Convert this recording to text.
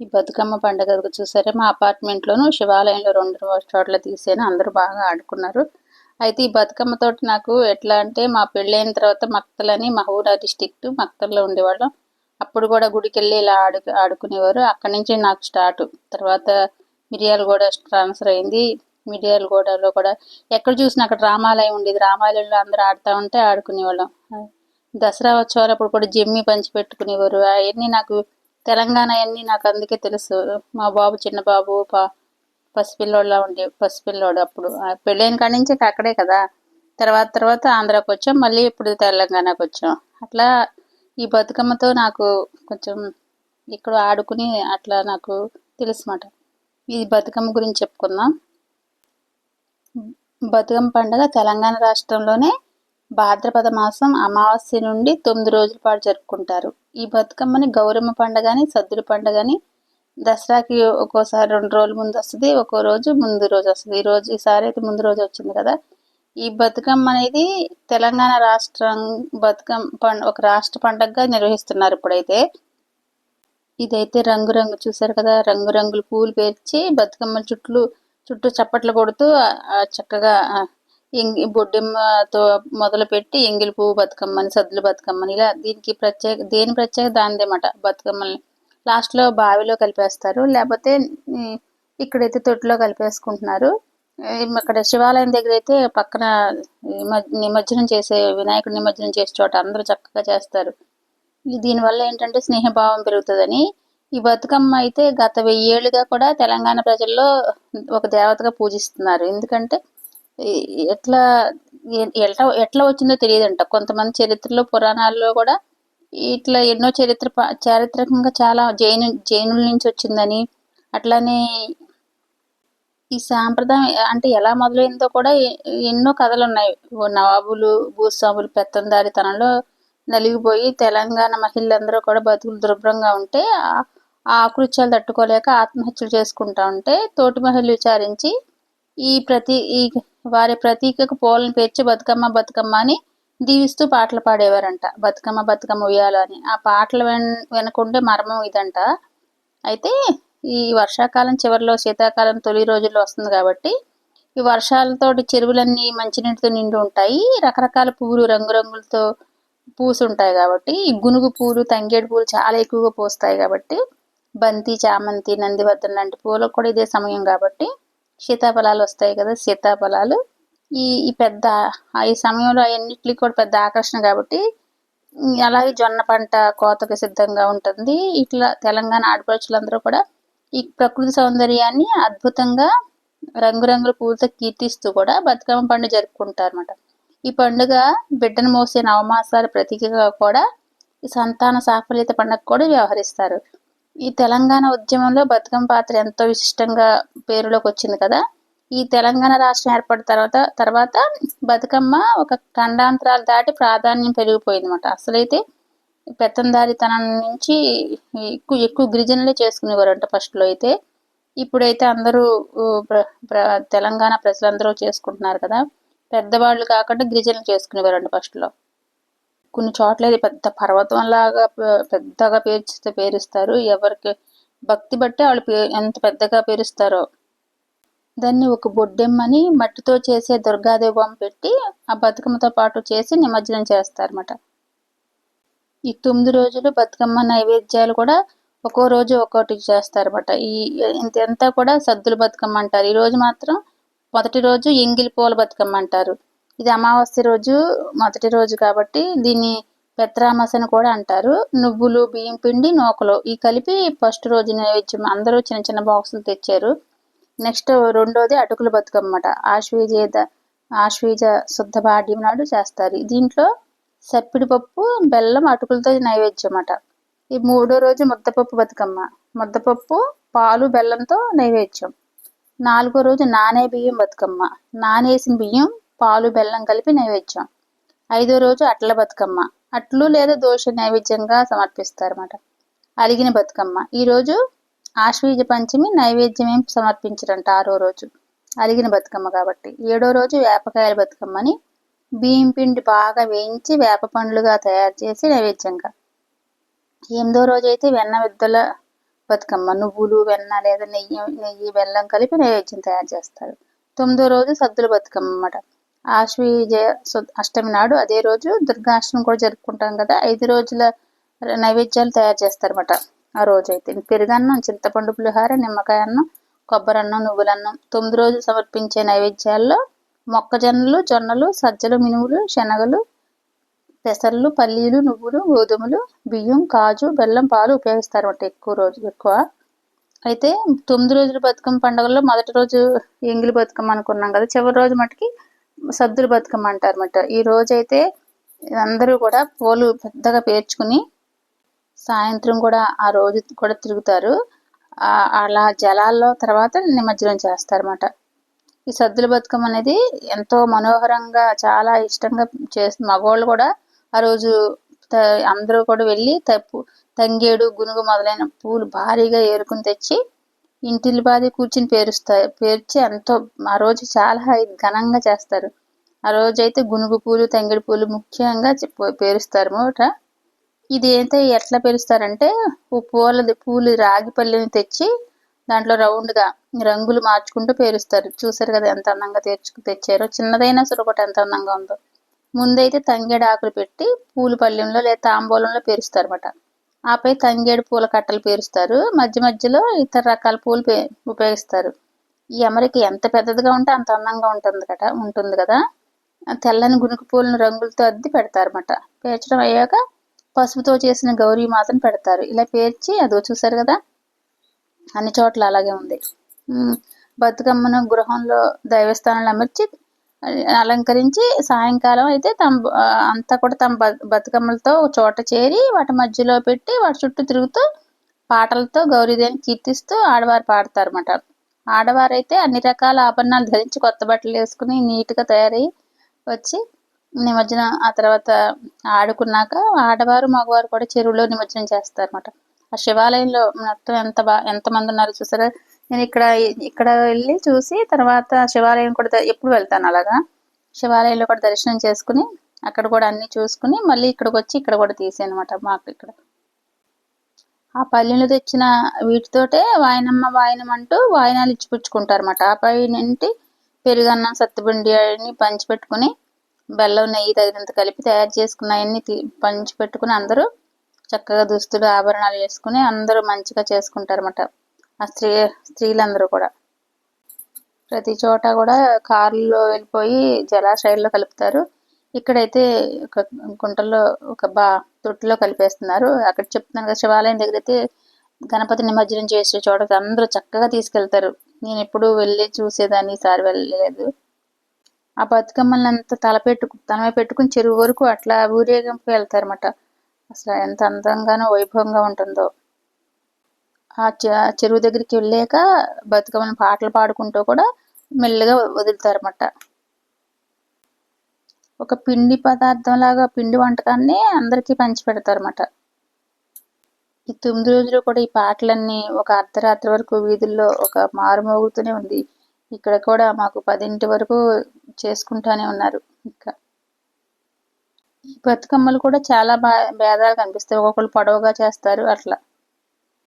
ఈ బతుకమ్మ పండుగ చూసారా? మా అపార్ట్మెంట్లోను శివాలయంలో రెండు చోట్ల తీసాను అందరూ బాగా ఆడుకున్నారు. అయితే ఈ బతుకమ్మ తోటి నాకు ఎట్లా అంటే మా పెళ్ళైన తర్వాత మక్తలని మహూరా డిస్టిక్ట్ మక్తల్లో ఉండేవాళ్ళం. అప్పుడు కూడా గుడికి వెళ్ళి ఇలా ఆడు ఆడుకునేవారు. అక్కడి నుంచి నాకు స్టార్ట్. తర్వాత మిరియాలగూడ ట్రాన్స్ఫర్ అయింది. మిరియాలగూడలో కూడా ఎక్కడ చూసినా అక్కడ రామాలయం ఉండేది. రామాలయంలో అందరూ ఆడుతూ ఉంటే ఆడుకునేవాళ్ళం. దసరా ఉత్సవాలు అప్పుడు కూడా జమ్మి పంచి పెట్టుకునేవారు. అవన్నీ నాకు తెలంగాణ అన్నీ నాకు అందుకే తెలుసు. మా బాబు చిన్న బాబు పా పసిపిల్లోడులా ఉండే పసిపిల్లోడు అప్పుడు. పెళ్ళైన కాడి నుంచి అక్కడే కదా. తర్వాత తర్వాత ఆంధ్రాకి వచ్చాం. మళ్ళీ ఇప్పుడు తెలంగాణకు వచ్చాం. అట్లా ఈ బతుకమ్మతో నాకు కొంచెం ఇక్కడ ఆడుకుని అట్లా నాకు తెలుసు మాట ఈ బతుకమ్మ గురించి చెప్పుకుందాం. బతుకమ్మ పండుగ తెలంగాణ రాష్ట్రంలోనే భాద్రపద మాసం అమావాస్య నుండి తొమ్మిది రోజుల పాటు జరుపుకుంటారు. ఈ బతుకమ్మని గౌరమ్మ పండగని సద్దుల పండుగని దసరాకి ఒక్కోసారి రెండు రోజుల ముందు వస్తుంది ఒక్కో రోజు ముందు రోజు వస్తుంది. ఈ రోజు ఈసారి అయితే ముందు రోజు వచ్చింది కదా. ఈ బతుకమ్మ అనేది తెలంగాణ రాష్ట్రం బతుకమ్మ పండ ఒక రాష్ట్ర పండగగా నిర్వహిస్తున్నారు ఇప్పుడైతే. ఇదైతే రంగురంగు చూసారు కదా రంగురంగులు పూలు పేర్చి బతుకమ్మ చుట్లు చుట్టూ చప్పట్లు కొడుతూ చక్కగా ఎంగి బొడ్డెమ్మతో మొదలుపెట్టి ఎంగిలి పువ్వు బతుకమ్మని సద్దుల బతుకమ్మని ఇలా దీనికి ప్రత్యేక దేని ప్రత్యేక దానిదేమాట బతుకమ్మల్ని. లాస్ట్లో బావిలో కలిపేస్తారు. లేకపోతే ఇక్కడైతే తొట్టిలో కలిపేసుకుంటున్నారు. ఇక్కడ శివాలయం దగ్గర అయితే పక్కన నిమజ్జనం చేసే వినాయకుడు నిమజ్జనం చేసే చోట అందరూ చక్కగా చేస్తారు. దీనివల్ల ఏంటంటే స్నేహభావం పెరుగుతుందని. ఈ బతుకమ్మ అయితే గత వెయ్యేళ్ళుగా కూడా తెలంగాణ ప్రజల్లో ఒక దేవతగా పూజిస్తున్నారు. ఎందుకంటే ఎట్లా ఎట్లా ఎట్లా వచ్చిందో తెలియదంట. కొంతమంది చరిత్రలో పురాణాల్లో కూడా ఇట్లా ఎన్నో చరిత్ర చారిత్రకంగా చాలా జైను జైనుల నుంచి వచ్చిందని అట్లానే ఈ సాంప్రదాయం అంటే ఎలా మొదలైందో కూడా ఎన్నో కథలు ఉన్నాయి నవాబులు భూస్వాములు పెత్తందారితనంలో నలిగిపోయి తెలంగాణ మహిళలందరూ కూడా బతుకులు దుర్భరంగా ఉంటే ఆ ఆకృత్యాలు తట్టుకోలేక ఆత్మహత్యలు చేసుకుంటా ఉంటే తోటి మహిళలు విచారించి ఈ ప్రతి ఈ వారి ప్రతీకకు పూలను పేర్చి బతుకమ్మ బతుకమ్మ అని దీవిస్తూ పాటలు పాడేవారంట. బతుకమ్మ బతుకమ్మ ఉయ్యాలు అని. ఆ పాటలు వెన్ వెనకుండే మర్మం ఇదంట. అయితే ఈ వర్షాకాలం చివరిలో శీతాకాలం తొలి రోజుల్లో వస్తుంది కాబట్టి ఈ వర్షాలతోటి చెరువులన్నీ మంచినీటితో నిండి ఉంటాయి. రకరకాల పువ్వులు రంగురంగులతో పూసుంటాయి కాబట్టి ఈ గునుగు పూలు తంగేడు పూలు చాలా ఎక్కువగా పూస్తాయి కాబట్టి బంతి చామంతి నందివర్ధన్ లాంటి పూలకు కూడా ఇదే సమయం కాబట్టి సీతాఫలాలు వస్తాయి కదా సీతాఫలాలు. ఈ ఈ పెద్ద ఈ సమయంలో అవన్నిటికి కూడా పెద్ద ఆకర్షణ కాబట్టి అలాగే జొన్న పంట కోతకు సిద్ధంగా ఉంటుంది. ఇట్లా తెలంగాణ ఆడపడుచులందరూ కూడా ఈ ప్రకృతి సౌందర్యాన్ని అద్భుతంగా రంగురంగుల పూలతో కీర్తిస్తూ కూడా బతుకమ్మ పండుగ జరుపుకుంటారు అన్నమాట ఈ పండుగ బిడ్డను మోసే నవమాసాల ప్రతీకగా కూడా ఈ సంతాన సాఫల్యత పండుగ కూడా వ్యవహరిస్తారు. ఈ తెలంగాణ ఉద్యమంలో బతుకమ్మ పాత్ర ఎంతో విశిష్టంగా పేరులోకి వచ్చింది కదా. ఈ తెలంగాణ రాష్ట్రం ఏర్పడిన తర్వాత తర్వాత బతుకమ్మ ఒక ఖండాంతరాలు దాటి ప్రాధాన్యం పెరిగిపోయింది అనమాట అసలైతే పెత్తందారితనం నుంచి ఎక్కువ ఎక్కువ గిరిజనులే చేసుకునేవారంట ఫస్ట్లో అయితే. ఇప్పుడైతే అందరూ తెలంగాణ ప్రజలందరూ చేసుకుంటున్నారు కదా. పెద్దవాళ్ళు కాకుండా గిరిజనులు చేసుకునేవారంట ఫస్ట్లో కొన్ని చోట్ల ఇది పెద్ద పర్వతం లాగా పెద్దగా పేర్చితే పేరుస్తారు. ఎవరికి భక్తి బట్టి వాళ్ళు పే ఎంత పెద్దగా పేరుస్తారో. దాన్ని ఒక బొడ్డెమ్మని మట్టితో చేసే దుర్గాదేవి బొమ్మ పెట్టి ఆ బతుకమ్మతో పాటు చేసి నిమజ్జనం చేస్తారన్నమాట. ఈ తొమ్మిది రోజులు బతుకమ్మ నైవేద్యాలు కూడా ఒక్కో రోజు ఒక్కోటి చేస్తారన్నమాట. ఈ ఇంత కూడా సద్దుల బతుకమ్మ అంటారు. ఈ రోజు మాత్రం మొదటి రోజు ఎంగిలి పూల బతుకమ్మ అంటారు. ఇది అమావాస్య రోజు మొదటి రోజు కాబట్టి దీన్ని పెత్రామస్ అని కూడా అంటారు. నువ్వులు బియ్యం పిండి నూకలు. ఈ కలిపి ఫస్ట్ రోజు నైవేద్యం అందరూ చిన్న చిన్న బాక్సులు తెచ్చారు. నెక్స్ట్ రెండోది అటుకుల బతుకమ్మట. ఆశ్వీజ ఆశ్వీజ శుద్ధ పాడ్యం నాడు చేస్తారు. దీంట్లో సప్పిడిపప్పు బెల్లం అటుకులతో నైవేద్యం అట ఈ మూడో రోజు ముద్దపప్పు బతుకమ్మ. ముద్దపప్పు పాలు బెల్లంతో నైవేద్యం. నాలుగో రోజు నానే బియ్యం బతుకమ్మ. నానేసిన బియ్యం పాలు బెల్లం కలిపి నైవేద్యం. ఐదో రోజు అట్ల బతుకమ్మ. అట్లు లేదా దోష నైవేద్యంగా సమర్పిస్తారన్నమాట. అలిగిన బతుకమ్మ. ఈరోజు ఆశ్వీజ పంచమి నైవేద్యం ఏం సమర్పించరంట ఆరో రోజు. అలిగిన బతుకమ్మ కాబట్టి. ఏడో రోజు వేపకాయల బతుకమ్మని బియ్యం పిండి బాగా వేయించి వేప పండ్లుగా తయారు చేసి నైవేద్యంగా. ఎనిమిదో రోజు అయితే వెన్న విద్దల బతుకమ్మ. నువ్వులు వెన్న లేదా నెయ్యి నెయ్యి బెల్లం కలిపి నైవేద్యం తయారు చేస్తారు. తొమ్మిదో రోజు సద్దుల బతుకమ్మ అన్నమాట. ఆశ్వీజ అష్టమి నాడు అదే రోజు దుర్గాష్టమి కూడా జరుపుకుంటాం కదా. ఐదు రోజుల నైవేద్యాలు తయారు చేస్తారన్నమాట ఆ రోజు అయితే పెరుగన్నం చింతపండు పులిహార నిమ్మకాయ అన్నం కొబ్బరి అన్నం నువ్వులన్నం తొమ్మిది రోజులు సమర్పించే నైవేద్యాల్లో మొక్కజొన్నలు జొన్నలు సజ్జలు మినుములు శనగలు పెసర్లు పల్లీలు నువ్వులు గోధుమలు బియ్యం కాజు బెల్లం పాలు ఉపయోగిస్తారన్నమాట ఎక్కువ రోజు ఎక్కువ. అయితే తొమ్మిది రోజుల బతుకమ్మ పండుగలో మొదటి రోజు ఎంగిలి బతుకమ్మ అనుకున్నాం కదా. చివరి రోజు మటుకి సద్దుల బతుకమ్మ అంటారన్నమాట ఈ రోజైతే అందరూ కూడా పూలు పెద్దగా పేర్చుకుని సాయంత్రం కూడా ఆ రోజు కూడా తిరుగుతారు. అలా జలాల్లో తర్వాత నిమజ్జనం చేస్తారన్నమాట. ఈ సద్దుల బతుకమ్మ అనేది ఎంతో మనోహరంగా చాలా ఇష్టంగా చేసి మగవాళ్ళు కూడా ఆ రోజు అందరూ కూడా వెళ్ళి తప్పు తంగేడు గునుగు మొదలైన పూలు భారీగా ఏరుకుని తెచ్చి ఇంటిల్లి బాది కూర్చుని పేరుస్తారు పేర్చి ఎంతో ఆ రోజు చాలా ఘనంగా చేస్తారు. ఆ రోజైతే గునుగు పూలు తంగిడి పూలు ముఖ్యంగా పేరుస్తారు. అన్నమాట ఇది అయితే ఎట్లా పేరుస్తారంటే పూలది పూలు రాగి పల్లెని తెచ్చి దాంట్లో రౌండ్గా రంగులు మార్చుకుంటూ పేరుస్తారు. చూసారు కదా ఎంత అందంగా తెచ్చు తెచ్చారో? చిన్నదైనా సురకొట ఎంత అందంగా ఉందో. ముందైతే తంగేడు ఆకులు పెట్టి పూల పళ్ళెంలో లేదా తాంబూలంలో పేరుస్తారన్నమాట. ఆపై తంగేడు పూల కట్టలు పేరుస్తారు. మధ్య మధ్యలో ఇతర రకాల పూలు ఉపయోగిస్తారు. ఈ అమరిక ఎంత పెద్దదిగా ఉంటే అంత అందంగా ఉంటుంది కదా ఉంటుంది కదా? తెల్లని గునుకు పూలను రంగులతో అద్ది పెడతారన్నమాట. పేర్చడం అయ్యాక పసుపుతో చేసిన గౌరీ మాతను పెడతారు. ఇలా పేర్చి అదో చూసారు కదా? అన్ని చోట్ల అలాగే ఉంది. బతుకమ్మను గృహంలో దైవస్థానాలు అమర్చి అలంకరించి సాయంకాలం అయితే తమ అంతా కూడా తమ బతుకమ్మలతో చోట చేరి వాటి మధ్యలో పెట్టి వాటి చుట్టూ తిరుగుతూ పాటలతో గౌరీదేవిని కీర్తిస్తూ ఆడవారు పాడతారన్నమాట. ఆడవారు అయితే అన్ని రకాల ఆభరణాలు ధరించి కొత్త బట్టలు వేసుకుని నీట్గా తయారై వచ్చి నిమజ్జనం ఆ తర్వాత ఆడుకున్నాక ఆడవారు మగవారు కూడా చెరువులో నిమజ్జనం చేస్తారన్నమాట. ఆ శివాలయంలో మొత్తం ఎంత బా ఎంతమంది ఉన్నారు చూసారా? నేను ఇక్కడ ఇక్కడ వెళ్ళి చూసి తర్వాత శివాలయం కూడా ఎప్పుడు వెళ్తాను అలాగా? శివాలయంలో కూడా దర్శనం చేసుకుని అక్కడ కూడా అన్ని చూసుకుని మళ్ళీ ఇక్కడికి వచ్చి ఇక్కడ కూడా తీసానమాట మాకు ఇక్కడ. ఆ పల్లెలు తెచ్చిన వీటితోటే వాయనమ్మ వాయనం అంటూ వాయనాలు ఇచ్చిపుచ్చుకుంటారన్నమాట. ఆ పైనంటి పెరుగన్నం సత్తుపిండి అన్ని పంచిపెట్టుకుని బెల్లం నెయ్యి తగినంత కలిపి తయారు చేసుకున్న పంచి పెట్టుకుని అందరూ చక్కగా దుస్తులు ఆభరణాలు వేసుకుని అందరూ మంచిగా చేసుకుంటారన్నమాట. అనమాట స్త్రీ స్త్రీలందరూ కూడా. ప్రతి చోట కూడా కారులో వెళ్ళిపోయి జలాశయాల్లో కలుపుతారు. ఇక్కడైతే ఒక గుంటల్లో ఒక బా తొట్టిలో కలిపేస్తున్నారు. అక్కడ చెప్తున్నాను కదా శివాలయం దగ్గర అయితే గణపతి నిమజ్జనం చేసే చోట అందరూ చక్కగా తీసుకెళ్తారు. నేను ఎప్పుడు వెళ్ళి చూసేదాన్ని ఈసారి వెళ్ళలేదు. ఆ బతుకమ్మల్ని అంతా తలపెట్టు తలమే పెట్టుకుని చెరువు వరకు అట్లా ఊరేగింపు వెళ్తారన్నమాట. అసలు ఎంత అందంగానో వైభవంగా ఉంటుందో. ఆ చెరువు దగ్గరికి వెళ్ళాక బతుకమ్మని పాటలు పాడుకుంటూ కూడా మెల్లగా వదులుతారన్నమాట. ఒక పిండి పదార్థం లాగా పిండి వంటకాన్ని అందరికీ పంచి పెడతారన్నమాట. ఈ తొమ్మిది రోజులు కూడా ఈ పాటలన్నీ ఒక అర్ధరాత్రి వరకు వీధుల్లో ఒక మారుమోగుతూనే ఉంది. ఇక్కడ కూడా మాకు పదింటి వరకు చేసుకుంటానే ఉన్నారు ఇంకా. ఈ బతుకమ్మలు కూడా చాలా బా భేదాలు కనిపిస్తాయి. ఒక్కొక్కరు పొడవుగా చేస్తారు అట్లా.